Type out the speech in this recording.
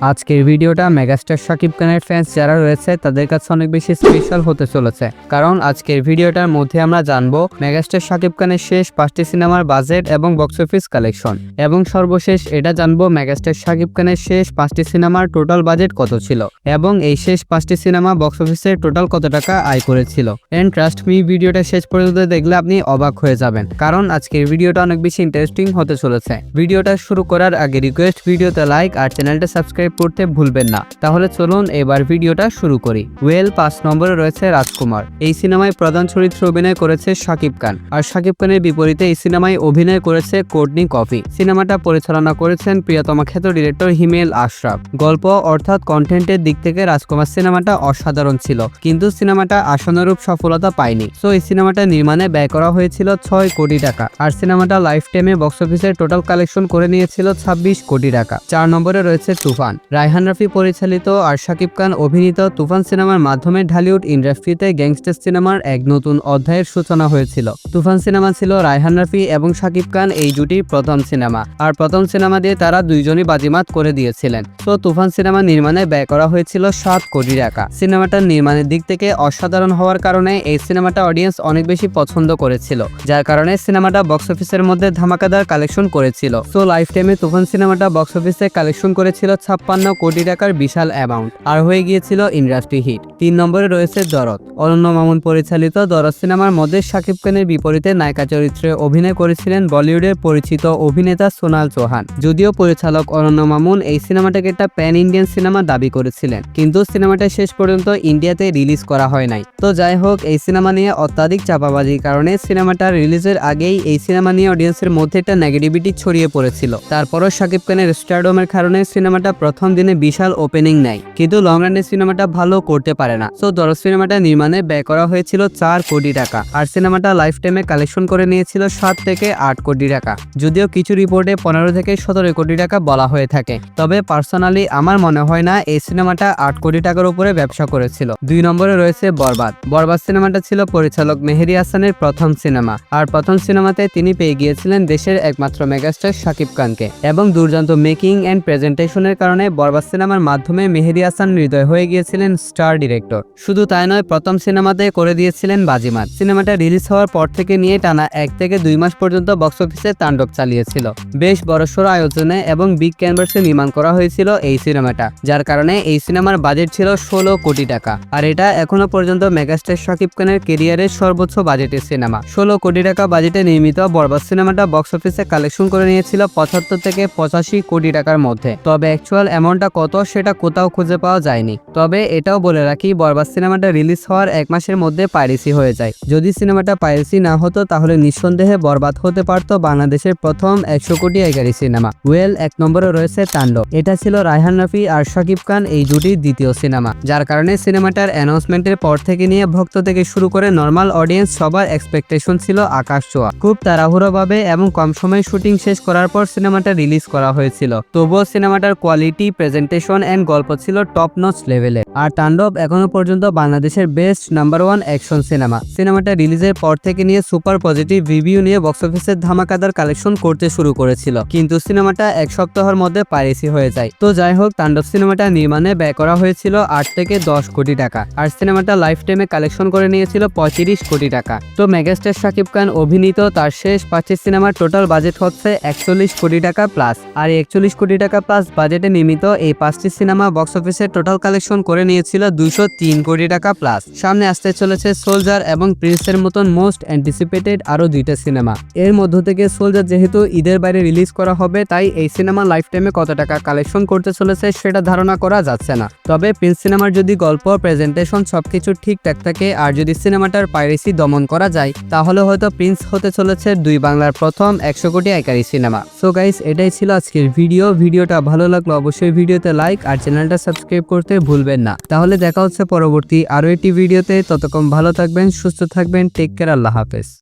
আজকের ভিডিওটা মেগাস্টার শাকিব খানের ফ্যান্স যারা রয়েছে, তাদের কাছে অনেক বেশি স্পেশাল হতে চলেছে। কারণ আজকের ভিডিওটার মধ্যে আমরা জানব মেগাস্টার শাকিব খানের শেষ পাঁচটি সিনেমার বাজেট এবং বক্স অফিস কালেকশন এবং সর্বশেষ এটা জানব মেগাস্টার শাকিব খানের শেষ পাঁচটি সিনেমার টোটাল বাজেট কত ছিল? এবং এই শেষ পাঁচটি সিনেমা বক্স অফিসে টোটাল কত টাকা আয় করেছিল? এন্ড ট্রাস্ট মি ভিডিওটা শেষ পর্যন্ত দেখলে আপনি অবাক হয়ে যাবেন। কারণ আজকের ভিডিওটা অনেক বেশি ইন্টারেস্টিং হতে চলেছে। ভিডিওটা শুরু করার আগে রিকোয়েস্ট ভিডিওতে লাইক আর চ্যানেলটা সাবস্ক্রাইব করতে ভুলবেন না। তাহলে চলুন এবার ভিডিওটা শুরু করি। ওয়েল, পাঁচ নম্বরে রয়েছে রাজকুমার। এই সিনেমায় প্রধান চরিত্রে অভিনয় করেছে শাকিব খান। আর শাকিব খানের বিপরীতে এই সিনেমায় অভিনয় করেছে কোডনি কফি। সিনেমাটা পরিচালনা করেছেন প্রিয়তমা খ্যাত ডিরেক্টর হিমেল আশরাফ। গল্প অর্থাৎ কন্টেন্টের দিক থেকে রাজকুমার সিনেমাটা অসাধারণ ছিল, কিন্তু সিনেমাটা আশানুরূপ সফলতা পায়নি। সো এই সিনেমাটা নির্মাণে ব্যয় করা হয়েছিল ছয় কোটি টাকা, আর সিনেমাটা লাইফ টাইমে বক্স অফিসের টোটাল কালেকশন করে নিয়েছিল ছাব্বিশ কোটি টাকা। চার নম্বরে রয়েছে তুফান। রায়হান রাফি পরিচালিত আর শাকিব খান অভিনীত তুফান সিনেমার মাধ্যমে ঢালিউড ইন্ডাস্ট্রিতে গ্যাংস্টার সিনেমার এক নতুন অধ্যায়ের সূচনা হয়েছিল। তুফান সিনেমা ছিল রায়হান রাফি এবং শাকিব খান এই জুটির প্রথম সিনেমা। আর প্রথম সিনেমা দিয়ে তারা দুইজনই বাজিমাত করে দিয়েছিলেন। তো তুফান সিনেমা নির্মাণে ব্যয় করা হয়েছিল সাত কোটি টাকা। সিনেমাটার নির্মাণের দিক থেকে অসাধারণ হওয়ার কারণে এই সিনেমাটা অডিয়েন্স অনেক বেশি পছন্দ করেছিল, যার কারণে সিনেমাটা বক্স অফিসের মধ্যে ধামাকাদার কালেকশন করেছিল। তো লাইফ টাইমে তুফান সিনেমাটা বক্স অফিসে কালেকশন করেছিল ছাপ্পান্ন কোটি টাকার বিশাল অ্যামাউন্ট আর হয়ে গিয়েছিল ইন্ডাস্ট্রি হিট তিন নম্বরে রয়েছে দরদ। অনন্য মামুন পরিচালিত দরদ সিনেমার মধ্যে শাকিব খানের বিপরীতে নায়িকা চরিত্রে অভিনয় করেছিলেন বলিউডের পরিচিত অভিনেতা সোনাল চৌহান। যদিও পরিচালক অনন্য মামুন এই সিনেমাটাকে একটা প্যান ইন্ডিয়ান সিনেমা দাবি করেছিলেন, কিন্তু সিনেমাটা শেষ পর্যন্ত ইন্ডিয়াতে রিলিজ করা হয় নাই। তো যাই হোক, এই সিনেমা নিয়ে অত্যাধিক চাপাবাজির কারণে সিনেমাটা রিলিজের আগেই এই সিনেমা নিয়ে অডিয়েন্সের মধ্যে একটা নেগেটিভিটি ছড়িয়ে পড়েছিল। তারপরও শাকিব খানের স্টারডমের কারণে সিনেমাটা প্রথম দিনে বিশাল ওপেনিং নেয়। কিন্তু লং রানে সিনেমাটা ভালো করতে পারে না। সো দরজ সিনেমাটা নির্মাণে ব্যয় করা হয়েছিল চার কোটি টাকা। আর সিনেমাটা লাইফ টাইমে কালেকশন করে নিয়েছিল সাত থেকে আট কোটি টাকা। যদিও কিছু রিপোর্টে পনেরো থেকে সতেরো কোটি টাকা বলা হয়ে থাকে। তবে পার্সোনালি আমার মনে হয় না এই সিনেমাটা আট কোটি টাকার উপরে ব্যবসা করেছিল। দুই নম্বরে রয়েছে বরবাদ। বরবাদ সিনেমাটা ছিল পরিচালক মেহেরি হাসানের প্রথম সিনেমা আর প্রথম সিনেমাতে তিনি পেয়ে গিয়েছিলেন দেশের একমাত্র মেগাস্টার শাকিব খানকে। এবং দুর্দান্ত মেকিং অ্যান্ড প্রেজেন্টেশনের কারণে বরবাদ সিনেমার মাধ্যমে মেহেদি হাসান হৃদয় হয়ে গিয়েছিলেন স্টার ডিরেক্টর। শুধু তাই নয়, প্রথম সিনেমাতে করে দিয়েছিলেন বাজিমাত। সিনেমাটা রিলিজ হওয়ার পর থেকে নিয়ে টানা এক থেকে দুই মাস পর্যন্ত বক্স অফিসে তাণ্ডব চালিয়েছিল। বেশ বড়সড় আয়োজনে এবং বিগ ক্যানভাসে নির্মাণ করা হয়েছিল এই সিনেমাটা, যার কারণে এই সিনেমার বাজেট ছিল ষোলো কোটি টাকা। আর এটা এখনও পর্যন্ত মেগাস্টার শাকিব খানের কেরিয়ারের সর্বোচ্চ বাজেটের সিনেমা। ষোলো কোটি টাকা বাজেটে নির্মিত বরবাদ সিনেমাটা বক্স অফিসে কালেকশন করে নিয়েছিল পঁচাত্তর থেকে পঁচাশি কোটি টাকার মধ্যে। তবে অ্যাকচুয়াল অ্যামাউন্টটা কত সেটা কোথাও খুঁজে পাওয়া যায়নি। তবে এটাও বলে রাখি, বরবাদ সিনেমাটা রিলিজ হওয়ার এক মাসের মধ্যে পাইরেসি হয়ে যায়। যদি সিনেমাটা পাইরেসি না হতো, তাহলে নিঃসন্দেহে বরবাদ হতে পারত বাংলাদেশের প্রথম একশো কোটি আইকারি সিনেমা। ওয়েল, এক নম্বরে রয়েছে তাণ্ডব। এটা ছিল রায়হান রাফি আর শাকিব খান এই জুটির দ্বিতীয় সিনেমা। যার কারণে সিনেমাটার অ্যানাউন্সমেন্টের পর থেকে নিয়ে ভক্ত থেকে শুরু করে নর্মাল অডিয়েন্স সবার এক্সপেকটেশন ছিল আকাশ ছোঁয়া। খুব তাড়াহুড়োভাবে এবং কম সময়ে শুটিং শেষ করার পর সিনেমাটা রিলিজ করা হয়েছিল। তবুও সিনেমাটার কোয়ালিটি প্রেজেন্টেশন এন্ড গল্প ছিল টপ নচ লেভেলে আর তাণ্ডব এখনও পর্যন্ত বাংলাদেশের best number one action cinema সিনেমাটা রিলিজের পর থেকে নিয়ে সুপার পজিটিভ রিভিউ নিয়ে বক্স অফিসের ধামাকাদার কালেকশন করতে শুরু করেছিল। কিন্তু সিনেমাটা এক সপ্তাহের মধ্যে পাইরেসি হয়ে যায়। তো যাই হোক, তাণ্ডব সিনেমাটা নির্মাণে ব্যয় করা হয়েছিল আট থেকে দশ কোটি টাকা। আর সিনেমাটা লাইফ টাইমে কালেকশন করে নিয়েছিল পঁয়ত্রিশ কোটি টাকা। তো মেগাস্টার শাকিব খান অভিনীত তার শেষ পাঁচটি সিনেমার টোটাল বাজেট হচ্ছে একচল্লিশ কোটি টাকা প্লাস আর একচল্লিশ কোটি টাকা প্লাস বাজেটে নির্মিত এই পাঁচটি সিনেমা বক্স অফিসে টোটাল কালেকশন করে নিয়েছিল দুশো তিন কোটি টাকা প্লাস সামনে আসতে চলেছে সোলজার এবং প্রিন্সের মতন মোস্ট অ্যান্টিসিপেটেড আরও দুইটা সিনেমা। এর মধ্য থেকে সোলজার যেহেতু ঈদের বাইরে রিলিজ করা হবে, তাই এই সিনেমা লাইফ টাইমে কত টাকা কালেকশন করতে চলেছে সেটা ধারণা করা যাচ্ছে না। তবে প্রিন্স সিনেমার যদি গল্প প্রেজেন্টেশন সবকিছু ঠিকঠাক থাকে আর যদি সিনেমাটার পাইরেসি দমন করা যায়, তাহলে হয়তো প্রিন্স হতে চলেছে দুই বাংলার প্রথম একশো কোটি আইকারি সিনেমা। সো গাইস এটাই ছিল আজকের ভিডিও ভিডিওটা ভালো লাগল অবশ্যই ভিডিওতে লাইক আর চ্যানেলটা সাবস্ক্রাইব করতে ভুলবেন না। তাহলে দেখা হচ্ছে পরবর্তী আরও একটি ভিডিওতে। ততক্ষণ ভালো থাকবেন, সুস্থ থাকবেন টেক কেয়ার আল্লাহ হাফেজ।